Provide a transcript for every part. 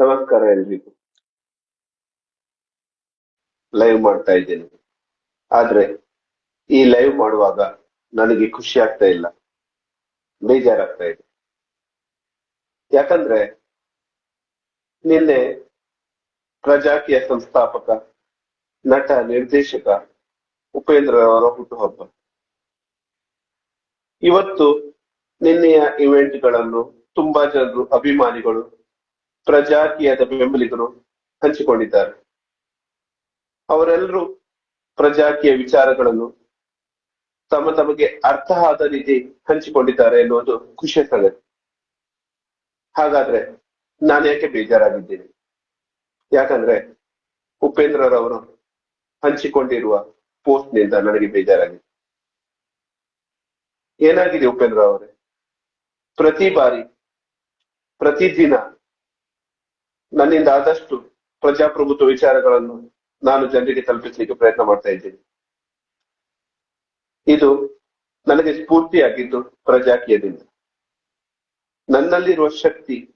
ನಮಸ್ಕಾರ ಎಲ್ರಿಗೂ. ಲೈವ್ ಮಾಡ್ತಾ ಇದ್ದೇನೆ. ಆದ್ರೆ ಈ ಲೈವ್ ಮಾಡುವಾಗ ನನಗೆ ಖುಷಿ ಆಗ್ತಾ ಇಲ್ಲ. ಬೇಜಾರಾಗ್ತಾ ಇದೆ. ಯಾಕಂದ್ರೆ ನಿನ್ನೆ ಪ್ರಜಾಕೀಯ ಸಂಸ್ಥಾಪಕ, ನಟ, ನಿರ್ದೇಶಕ ಉಪೇಂದ್ರ ಅವರ ಹುಟ್ಟುಹಬ್ಬ. ಇವತ್ತು ನಿನ್ನೆಯ ಇವೆಂಟ್ಗಳನ್ನು ತುಂಬಾ ಜನರು ಅಭಿಮಾನಿಗಳು ಪ್ರಜಾಕೀಯದ ಬೆಂಬಲಿಗರು ಹಂಚಿಕೊಂಡಿದ್ದಾರೆ. ಅವರೆಲ್ಲರೂ ಪ್ರಜಾಕೀಯ ವಿಚಾರಗಳನ್ನು ತಮ್ಮ ತಮಗೆ ಅರ್ಥ ಆದ ರೀತಿ ಹಂಚಿಕೊಂಡಿದ್ದಾರೆ ಎನ್ನುವುದು ಖುಷಿಯ ಸಂಗತಿ. ಹಾಗಾದ್ರೆ ನಾನು ಯಾಕೆ ಬೇಜಾರಾಗಿದ್ದೀನಿ? ಯಾಕಂದ್ರೆ ಉಪೇಂದ್ರರವರು ಹಂಚಿಕೊಂಡಿರುವ ಪೋಸ್ಟ್ನಿಂದ ನನಗೆ ಬೇಜಾರಾಗಿದೆ. ಏನಾಗಿದೆ ಉಪೇಂದ್ರ ಅವರೇ ಪ್ರತಿ ಬಾರಿ, ಪ್ರತಿದಿನ ನನ್ನಿಂದ ಆದಷ್ಟು ಪ್ರಜಾಪ್ರಭುತ್ವ ವಿಚಾರಗಳನ್ನು ನಾನು ಜನರಿಗೆ ತಲುಪಿಸಲಿಕ್ಕೆ ಪ್ರಯತ್ನ ಮಾಡ್ತಾ ಇದ್ದೇನೆ. ಇದು ನನಗೆ ಸ್ಫೂರ್ತಿಯಾಗಿದ್ದು ಪ್ರಜಾಕೀಯದಿಂದ. ನನ್ನಲ್ಲಿರುವ ಶಕ್ತಿ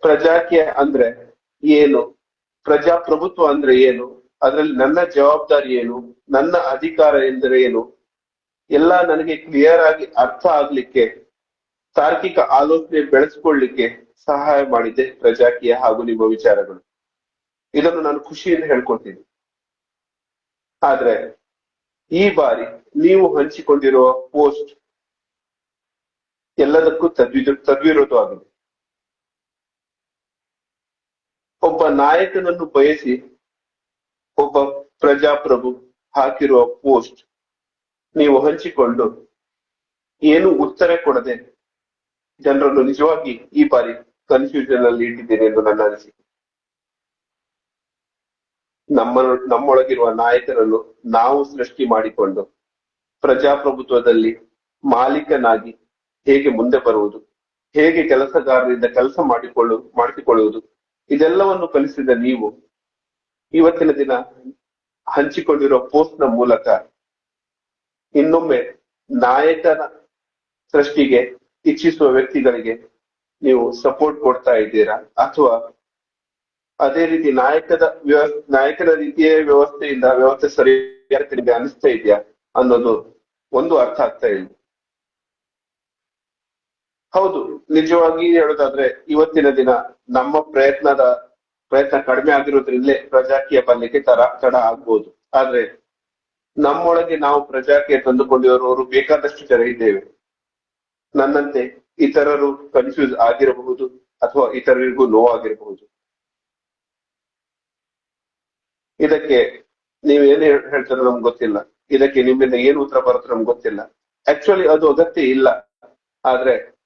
ಪ್ರಜಾಕೀಯ ಅಂದ್ರೆ ಏನು? ಪ್ರಜಾಪ್ರಭುತ್ವ ಅಂದ್ರೆ ಏನು? ಅದರಲ್ಲಿ ನನ್ನ ಜವಾಬ್ದಾರಿ ಏನು? ನನ್ನ ಅಧಿಕಾರ ಎಂದರೆ ಏನು? ಎಲ್ಲ ನನಗೆ ಕ್ಲಿಯರ್ ಆಗಿ ಅರ್ಥ ಆಗ್ಲಿಕ್ಕೆ, ತಾರ್ಕಿಕ ಆಲೋಚನೆ ಬೆಳೆಸ್ಕೊಳ್ಳಿಕ್ಕೆ ಸಹಾಯ ಮಾಡಿದೆ ಪ್ರಜಾಕೀಯ ಹಾಗೂ ನಿಮ್ಮ ವಿಚಾರಗಳು. ಇದನ್ನು ನಾನು ಖುಷಿಯಿಂದ ಹೇಳ್ಕೊಳ್ತೀನಿ. ಆದ್ರೆ ಈ ಬಾರಿ ನೀವು ಹಂಚಿಕೊಂಡಿರುವ ಪೋಸ್ಟ್ ಎಲ್ಲದಕ್ಕೂ ತದ್ವಿದ, ತದ್ವಿರೋಧವಾಗಿದೆ. ಒಬ್ಬ ನಾಯಕನನ್ನು ಬಯಸಿ ಒಬ್ಬ ಪ್ರಜಾಪ್ರಭು ಹಾಕಿರುವ ಪೋಸ್ಟ್ ನೀವು ಹಂಚಿಕೊಂಡು ಏನು ಉತ್ತರ ಕೊಡದೆ ಜನರನ್ನು ನಿಜವಾಗಿ ಈ ಬಾರಿ ಕನ್ಫ್ಯೂಷನ್ ಅಲ್ಲಿ ಇಟ್ಟಿದ್ದೇನೆ ಎಂದು ನನ್ನ ಅನಿಸಿಕೆ. ನಮ್ಮ, ನಮ್ಮೊಳಗಿರುವ ನಾಯಕರನ್ನು ನಾವು ಸೃಷ್ಟಿ ಮಾಡಿಕೊಂಡು ಪ್ರಜಾಪ್ರಭುತ್ವದಲ್ಲಿ ಮಾಲೀಕನಾಗಿ ಹೇಗೆ ಮುಂದೆ ಬರುವುದು, ಹೇಗೆ ಕೆಲಸಗಾರರಿಂದ ಕೆಲಸ ಮಾಡಿಕೊಳ್ಳು, ಮಾಡಿಸಿಕೊಳ್ಳುವುದು, ಇದೆಲ್ಲವನ್ನು ಕಲಿಸಿದ ನೀವು ಇವತ್ತಿನ ದಿನ ಹಂಚಿಕೊಂಡಿರುವ ಪೋಸ್ಟ್ನ ಮೂಲಕ ಇನ್ನೊಮ್ಮೆ ನಾಯಕನ ಸೃಷ್ಟಿಗೆ ಇಚ್ಛಿಸುವ ವ್ಯಕ್ತಿಗಳಿಗೆ ನೀವು ಸಪೋರ್ಟ್ ಕೊಡ್ತಾ ಇದ್ದೀರಾ? ಅಥವಾ ಅದೇ ರೀತಿ ನಾಯಕದ ನಾಯಕನ ರೀತಿಯ ವ್ಯವಸ್ಥೆಯಿಂದ ವ್ಯವಸ್ಥೆ ಸರಿಯಾಗಿ ಅನಿಸ್ತಾ ಇದೆಯಾ? ಅನ್ನೋದು ಒಂದು ಅರ್ಥ ಆಗ್ತಾ ಇಲ್ಲ. ಹೌದು, ನಿಜವಾಗಿ ಹೇಳೋದಾದ್ರೆ ಇವತ್ತಿನ ದಿನ ನಮ್ಮ ಪ್ರಯತ್ನದ ಪ್ರಯತ್ನ ಕಡಿಮೆ ಆಗಿರೋದ್ರಿಂದಲೇ ಪ್ರಜಾಕೀಯ ಬರಲಿಕ್ಕೆ ತರ ತಡ ಆಗ್ಬೋದು. ಆದ್ರೆ ನಮ್ಮೊಳಗೆ ನಾವು ಪ್ರಜಾಕೀಯ ತಂದುಕೊಂಡಿರುವವರು ಬೇಕಾದಷ್ಟು ಜನ ಇದ್ದೇವೆ. ನನ್ನಂತೆ ಇತರರು ಕನ್ಫ್ಯೂಸ್ ಆಗಿರಬಹುದು ಅಥವಾ ಇತರರಿಗೂ ನೋವಾಗಿರಬಹುದು. ಇದಕ್ಕೆ ನೀವೇನು ಹೇಳ್ತಾರೋ ನಮ್ಗೆ ಗೊತ್ತಿಲ್ಲ. ಇದಕ್ಕೆ ನಿಮ್ಮಿಂದ ಏನು ಉತ್ತರ ಬರುತ್ತೆ ನಮ್ಗೆ ಗೊತ್ತಿಲ್ಲ. ಆಕ್ಚುಲಿ ಅದು ಅಗತ್ಯ ಇಲ್ಲ. ಆದ್ರೆ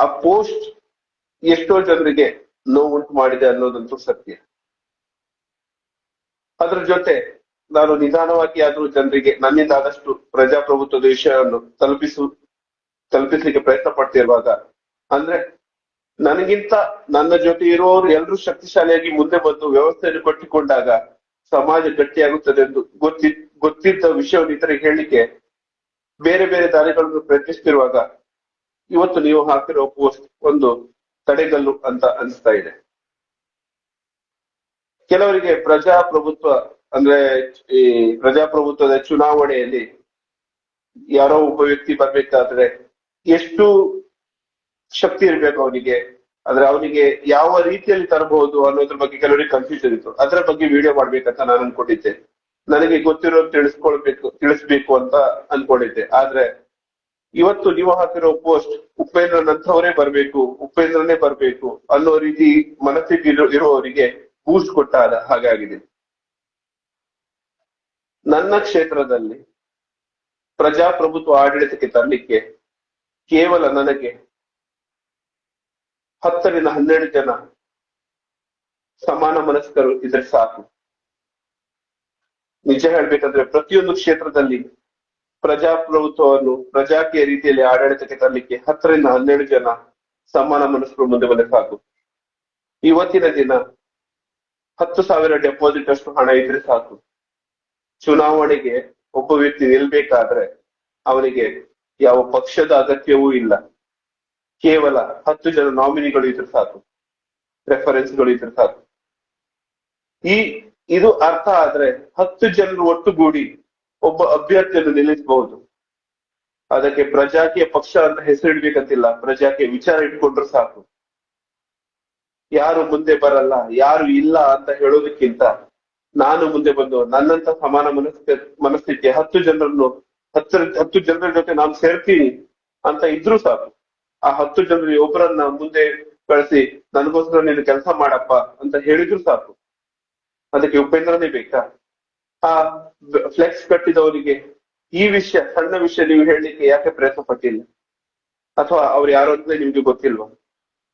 ಆ ಪೋಸ್ಟ್ ಎಷ್ಟೋ ಜನರಿಗೆ ನೋವುಂಟು ಮಾಡಿದೆ ಅನ್ನೋದಂತೂ ಸತ್ಯ. ಅದ್ರ ಜೊತೆ ನಾನು ನಿಧಾನವಾಗಿ ಆದರೂ ಜನರಿಗೆ ನನ್ನಿಂದ ಆದಷ್ಟು ಪ್ರಜಾಪ್ರಭುತ್ವದ ವಿಷಯವನ್ನು ತಲುಪಿಸು ತಲುಪಿಸ್ಲಿಕ್ಕೆ ಪ್ರಯತ್ನ ಪಡ್ತಿರುವಾಗ ಅಂದ್ರೆ ನನಗಿಂತ ನನ್ನ ಜೊತೆ ಇರುವವರು ಎಲ್ಲರೂ ಶಕ್ತಿಶಾಲಿಯಾಗಿ ಮುಂದೆ ಬಂದು ವ್ಯವಸ್ಥೆಯನ್ನು ಕಟ್ಟಿಕೊಂಡಾಗ ಸಮಾಜ ಗಟ್ಟಿಯಾಗುತ್ತದೆ ಎಂದು ಗೊತ್ತಿ, ಗೊತ್ತಿದ್ದ ವಿಷಯವನ್ನು ಇತರಿಗೆ ಹೇಳಿಕೆ ಬೇರೆ ಬೇರೆ ದಾರಿಗಳನ್ನು ಪ್ರಯತ್ನಿಸ್ತಿರುವಾಗ ಇವತ್ತು ನೀವು ಹಾಕಿರೋ ಪೋಸ್ಟ್ ಒಂದು ತಡೆಗಲ್ಲು ಅಂತ ಅನಿಸ್ತಾ ಇದೆ. ಕೆಲವರಿಗೆ ಪ್ರಜಾಪ್ರಭುತ್ವ ಅಂದ್ರೆ ಈ ಪ್ರಜಾಪ್ರಭುತ್ವದ ಚುನಾವಣೆಯಲ್ಲಿ ಯಾರೋ ಒಬ್ಬ ವ್ಯಕ್ತಿ ಬರ್ಬೇಕಾದ್ರೆ ಎಷ್ಟು ಶಕ್ತಿ ಇರಬೇಕು ಅವನಿಗೆ? ಅಂದ್ರೆ ಅವನಿಗೆ ಯಾವ ರೀತಿಯಲ್ಲಿ ತರಬಹುದು ಅನ್ನೋದ್ರ ಬಗ್ಗೆ ಕೆಲವರಿಗೆ ಕನ್ಫ್ಯೂಷನ್ ಇತ್ತು. ಅದರ ಬಗ್ಗೆ ವಿಡಿಯೋ ಮಾಡ್ಬೇಕಂತ ನಾನು ಅನ್ಕೊಂಡಿದ್ದೆ. ನನಗೆ ಗೊತ್ತಿರೋದು ತಿಳಿಸ್ಕೊಳ್ಬೇಕು, ತಿಳಿಸ್ಬೇಕು ಅಂತ ಅನ್ಕೊಂಡಿದ್ದೆ. ಆದ್ರೆ ಇವತ್ತು ನೀವು ಹಾಕಿರೋ ಪೋಸ್ಟ್ ಉಪೇಂದ್ರನಂತವರೇ ಬರ್ಬೇಕು, ಉಪೇಂದ್ರನೇ ಬರ್ಬೇಕು ಅನ್ನೋ ರೀತಿ ಮನಸ್ಥಿತಿ ಇರೋ ಇರುವವರಿಗೆ ಬೂಸ್ಟ್ ಕೊಟ್ಟ ಹಾಗಾಗಿದೆ. ನನ್ನ ಕ್ಷೇತ್ರದಲ್ಲಿ ಪ್ರಜಾಪ್ರಭುತ್ವ ಆಡಳಿತಕ್ಕೆ ತರಲಿಕ್ಕೆ ಕೇವಲ ನನಗೆ ಹತ್ತರಿಂದ ಹನ್ನೆರಡು ಜನ ಸಮಾನ ಮನಸ್ಕರು ಇದ್ರೆ ಸಾಕು. ನಿಜ ಹೇಳ್ಬೇಕಂದ್ರೆ ಪ್ರತಿಯೊಂದು ಕ್ಷೇತ್ರದಲ್ಲಿ ಪ್ರಜಾಪ್ರಭುತ್ವವನ್ನು ಪ್ರಜಾಕೀಯ ರೀತಿಯಲ್ಲಿ ಆಡಳಿತಕ್ಕೆ ತರಲಿಕ್ಕೆ ಹತ್ತರಿಂದ ಹನ್ನೆರಡು ಜನ ಸಮಾನ ಮನಸ್ಕರು ಮುಂದೆ ಬಂದ್ರೆ ಸಾಕು. ಇವತ್ತಿನ ದಿನ ಹತ್ತು ಸಾವಿರ ಡೆಪಾಸಿಟ್ ಅಷ್ಟು ಹಣ ಇದ್ರೆ ಸಾಕು. ಚುನಾವಣೆಗೆ ಒಬ್ಬ ವ್ಯಕ್ತಿ ನಿಲ್ಬೇಕಾದ್ರೆ ಅವನಿಗೆ ಯಾವ ಪಕ್ಷದ ಅಗತ್ಯವೂ ಇಲ್ಲ. ಕೇವಲ ಹತ್ತು ಜನ ನಾಮಿನಿಗಳು ಇದ್ರೆ ಸಾಕು. ರೆಫರೆನ್ಸ್ಗಳು ಇದ್ರೆ ಸಾಕು. ಈ, ಇದು ಅರ್ಥ ಆದ್ರೆ ಹತ್ತು ಜನರು ಒಟ್ಟುಗೂಡಿ ಒಬ್ಬ ಅಭ್ಯರ್ಥಿಯನ್ನು ನಿಲ್ಲಿಸಬಹುದು. ಅದಕ್ಕೆ ಪ್ರಜಾಕೀಯ ಪಕ್ಷ ಅಂತ ಹೆಸರಿಡ್ಬೇಕಂತಿಲ್ಲ. ಪ್ರಜಾಕೀಯ ವಿಚಾರ ಇಟ್ಕೊಂಡ್ರೆ ಸಾಕು. ಯಾರು ಮುಂದೆ ಬರಲ್ಲ, ಯಾರು ಇಲ್ಲ ಅಂತ ಹೇಳೋದಕ್ಕಿಂತ ನಾನು ಮುಂದೆ ಬಂದು ನನ್ನಂತ ಸಮಾನ ಮನಸ್ಥಿ ಮನಸ್ಥಿತಿಯ ಹತ್ತು ಜನರನ್ನು ಹತ್ತರ ಹತ್ತು ಜನರ ಜೊತೆ ನಾನು ಸೇರ್ತೀನಿ ಅಂತ ಇದ್ರು ಸಾಕು. ಆ ಹತ್ತು ಜನರು ಒಬ್ಬರನ್ನ ಮುಂದೆ ಕಳಿಸಿ, ನನಗೋಸ್ಕರ ನೀನು ಕೆಲಸ ಮಾಡಪ್ಪ ಅಂತ ಹೇಳಿದ್ರು ಸಾಕು. ಅದಕ್ಕೆ ಉಪೇಂದ್ರನೇ ಬೇಕಾ? ಆ ಫ್ಲೆಕ್ಸ್ ಕಟ್ಟಿದವರಿಗೆ ಈ ವಿಷಯ, ಸಣ್ಣ ವಿಷಯ ನೀವು ಹೇಳಲಿಕ್ಕೆ ಯಾಕೆ ಪ್ರಯತ್ನ ಪಟ್ಟಿಲ್ಲ ಅಥವಾ ಅವ್ರು ಯಾರು ಅಂತ ನಿಮ್ಗೆ ಗೊತ್ತಿಲ್ವಾ?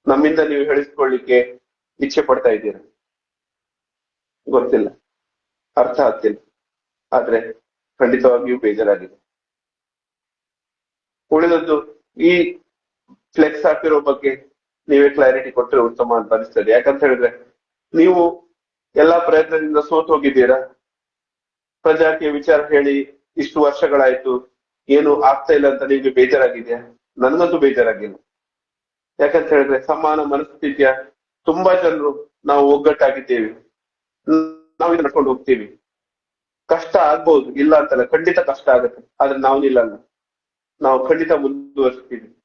ನಮ್ಮಿಂದ ನೀವು ಹೇಳಿಸ್ಕೊಳ್ಳಿಕ್ಕೆ ಇಚ್ಛೆ ಪಡ್ತಾ ಇದ್ದೀರಾ? ಗೊತ್ತಿಲ್ಲ. ಅರ್ಥ ಆಗ್ತಿಲ್ಲ. ಆದ್ರೆ ಖಂಡಿತವಾಗಿಯೂ ಬೇಜಾರಾಗಿದೆ. ಉಳಿದದ್ದು ಈ ಫ್ಲೆಕ್ಸ್ ಹಾಕಿರೋ ಬಗ್ಗೆ ನೀವೇ ಕ್ಲಾರಿಟಿ ಕೊಟ್ಟರೆ ಉತ್ತಮ ಅಂತ ಅನಿಸ್ತದೆ. ಯಾಕಂತ ಹೇಳಿದ್ರೆ ನೀವು ಎಲ್ಲಾ ಪ್ರಯತ್ನದಿಂದ ಸೋತ್ ಹೋಗಿದ್ದೀರಾ? ಪ್ರಜಾಕೀಯ ವಿಚಾರ ಹೇಳಿ ಇಷ್ಟು ವರ್ಷಗಳಾಯ್ತು, ಏನು ಆಗ್ತಾ ಇಲ್ಲ ಅಂತ ನಿಮ್ಗೆ ಬೇಜಾರಾಗಿದೆಯಾ? ನನಗಂತೂ ಬೇಜಾರಾಗಿಲ್ಲ. ಯಾಕಂತ ಹೇಳಿದ್ರೆ ಸಮಾನ ಮನಸ್ಥಿತಿಯ ತುಂಬಾ ಜನರು ನಾವು ಒಗ್ಗಟ್ಟಾಗಿದ್ದೇವೆ. ನಾವು ನಡ್ಕೊಂಡು ಹೋಗ್ತೀವಿ. ಕಷ್ಟ ಆಗ್ಬಹುದು ಇಲ್ಲ ಅಂತಲ್ಲ, ಖಂಡಿತ ಕಷ್ಟ ಆಗುತ್ತೆ. ಆದ್ರೆ ನಾವು ನಿಲ್ಲಲ್ಲ ನಾವು ಖಂಡಿತ ಮುಂದುವರಿಸ್ತೀವಿ.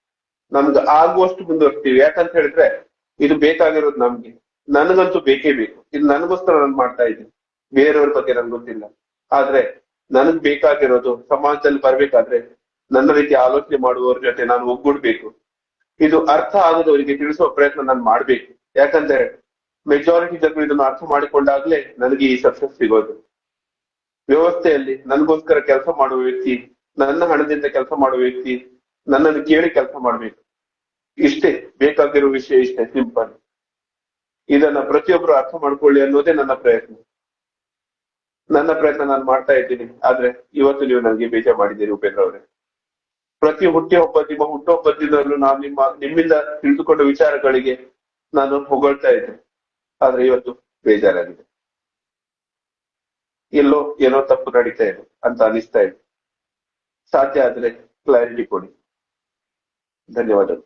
ನಮ್ಗೆ ಆಗುವಷ್ಟು ಮುಂದುವರಿಸ್ತೀವಿ. ಯಾಕಂತ ಹೇಳಿದ್ರೆ, ಇದು ಬೇಕಾಗಿರೋದು ನಮ್ಗೆ. ನನಗಂತೂ ಬೇಕೇ ಬೇಕು. ಇದು ನನಗೋಸ್ಕರ ನಾನು ಮಾಡ್ತಾ ಇದ್ದೀನಿ. ಬೇರೆಯವ್ರ ಬಗ್ಗೆ ನನ್ಗೆ ಗೊತ್ತಿಲ್ಲ. ಆದ್ರೆ, ನನಗ್ ಬೇಕಾಗಿರೋದು, ಸಮಾಜದಲ್ಲಿ ಬರ್ಬೇಕಾದ್ರೆ, ನನ್ನ ರೀತಿ ಆಲೋಚನೆ ಮಾಡುವವ್ರ ಜೊತೆ ನಾನು ಒಗ್ಗೂಡ್ಬೇಕು. ಇದು ಅರ್ಥ ಆಗದವರಿಗೆ ತಿಳಿಸುವ ಪ್ರಯತ್ನ ನಾನು ಮಾಡ್ಬೇಕು. ಯಾಕಂದ್ರೆ ಮೆಜಾರಿಟಿ ಜನರು ಇದನ್ನು ಅರ್ಥ ಮಾಡಿಕೊಂಡಾಗ್ಲೇ ನನಗೆ ಈ ಸಕ್ಸಸ್ ಸಿಗೋದು. ವ್ಯವಸ್ಥೆಯಲ್ಲಿ ನನಗೋಸ್ಕರ ಕೆಲಸ ಮಾಡುವ ವ್ಯಕ್ತಿ ನನ್ನ ಹಣದಿಂದ ಕೆಲಸ ಮಾಡುವ ವ್ಯಕ್ತಿ ನನ್ನನ್ನು ಕೇಳಿ ಕೆಲಸ ಮಾಡ್ಬೇಕು. ಇಷ್ಟೇ ಬೇಕಾಗಿರೋ ವಿಷಯ ಇಷ್ಟೇ, ಸಿಂಪಲ್. ಇದನ್ನ ಪ್ರತಿಯೊಬ್ಬರು ಅರ್ಥ ಮಾಡ್ಕೊಳ್ಳಿ ಅನ್ನೋದೇ ನನ್ನ ಪ್ರಯತ್ನ. ನನ್ನ ಪ್ರಯತ್ನ ನಾನು ಮಾಡ್ತಾ ಇದ್ದೀನಿ, ಆದ್ರೆ ಇವತ್ತು ನೀವು ನನಗೆ ಬೇಜ ಮಾಡಿದ್ದೀರಿ ಉಪೇಂದ್ರ ಅವರೇ. ಪ್ರತಿ ಹುಟ್ಟಿ ಹಬ್ಬ ನಿಮ್ಮ ಹುಟ್ಟುಹಬ್ಬದಿಂದಲೂ ನಾನು ನಿಮ್ಮ, ನಿಮ್ಮಿಂದ ತಿಳಿದುಕೊಂಡ ವಿಚಾರಗಳಿಗೆ ನಾನು ಹೊಗಳ್ತಾ ಇದ್ದೆ, ಆದ್ರೆ ಇವತ್ತು ಬೇಜಾರಾಗಿದೆ. ಎಲ್ಲೋ ಏನೋ ತಪ್ಪು ನಡೀತಾ ಇದೆ ಅಂತ ಅನಿಸ್ತಾ ಇದೆ. ಸಾಧ್ಯ ಆದ್ರೆ ಕ್ಲಾರಿಟಿ ಕೊಡಿ ಧನ್ಯವಾದಗಳು